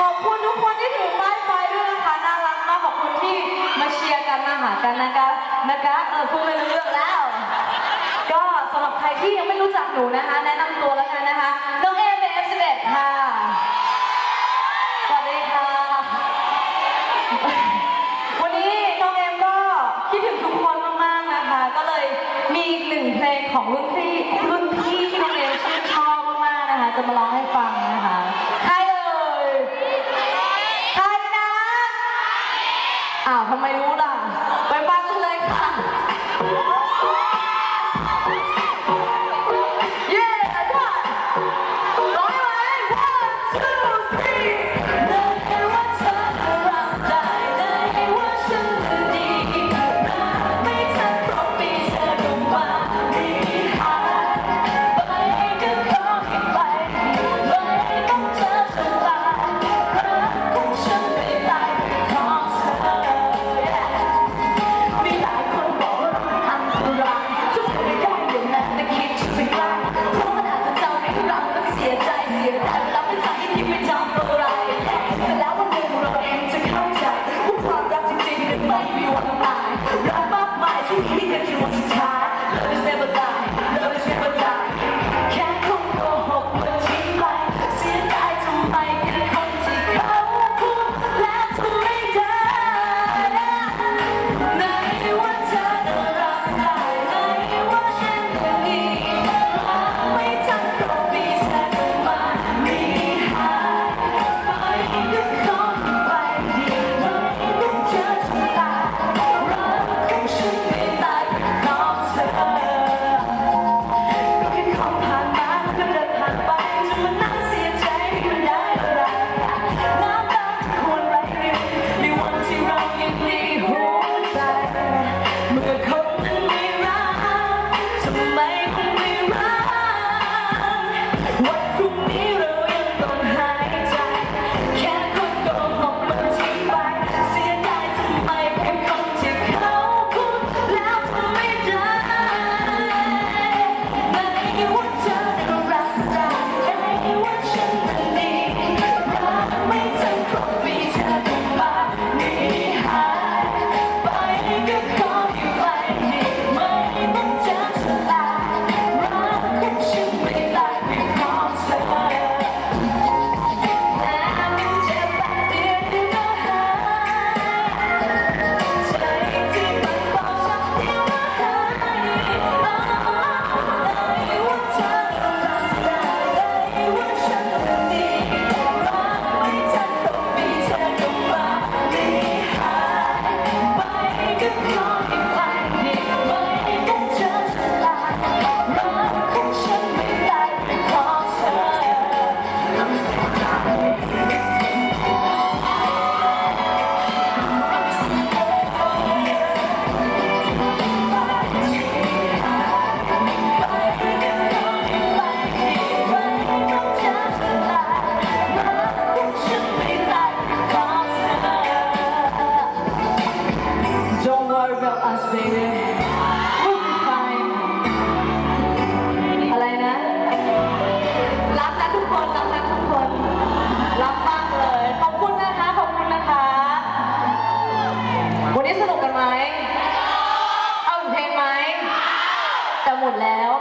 ขอบคุณทุกคนที่ถือป้ายไฟด้วยนะคะน่ารักมากขอบคุณที่มาเชียร์กันมาหากันนะคะนะคะเออพูดไม่รู้เรื่องแล้ว ก็สำหรับใครที่ยังไม่รู้จักหนูนะคะ แนะนำตัวแล้วกันนะคะน้องเอเอฟสิบเอ็ดค่ะสวัสดีค่ะ วันนี้น้องเอมก็คิดถึงทุกคนมากๆนะคะ ก็เลยมีอีกหนึ่งเพลงของรุ่นพี่รุ่นพี่ที่น้องเอมชื่นชอบมากๆนะคะ จะมาร้องให้ฟังนะคะใครเอ่ยใครนะ อ้าวทำไมรู้ล่ะ ไปฟังกันเลยค่ะ เวลาไม่ใจที่ไม่ทำอะไร ท ไหม เอาอีกเพลงไหมแต่หมดแล้ว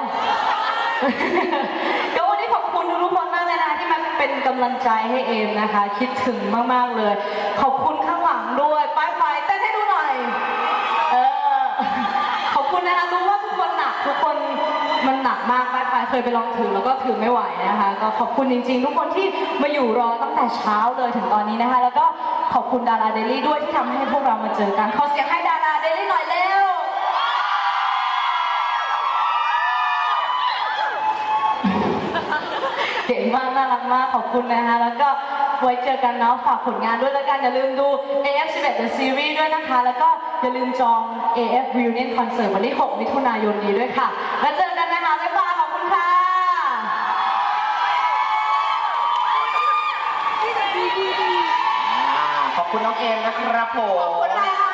ก็วันนี้ขอบคุณทุกๆคนมากเลยนะคะที่มาเป็นกำลังใจให้เอมนะคะ คิดถึงมากๆเลย ขอบคุณข้างหลังด้วยป้ายไฟเต้นให้ดูหน่อย เออ ขอบคุณนะคะรู้ว่าทุกคนหนักทุกคนมันหนักมากป้ายไฟเคยไปลองถือแล้วก็ถือไม่ไหวนะคะ ก็ขอบคุณจริง ๆ ทุกคนที่มาอยู่รอตั้งแต่เช้าเลยถึงตอนนี้นะคะ แล้วก็ ขอบคุณดาราเดลี่ด้วยที่ทำให้พวกเรามาเจอกัน ขอเสียงให้ดาราเดลี่หน่อยเร็ว เก่งมากน่ารักมากขอบคุณนะคะแล้วก็ไว้เจอกันเนาะฝากผลงานด้วยแล้วกัน อย่าลืมดู AF11 The Series ด้วยนะคะ แล้วก็อย่าลืมจอง AF Reunion Concert วันที่ 6 มิถุนายนนี้ด้วยค่ะ แล้วเจอกันนะคะ บ๊ายบาย ขอบคุณค่ะอ่า ขอบคุณน้องเอมนะครับผม ขอบคุณค่ะ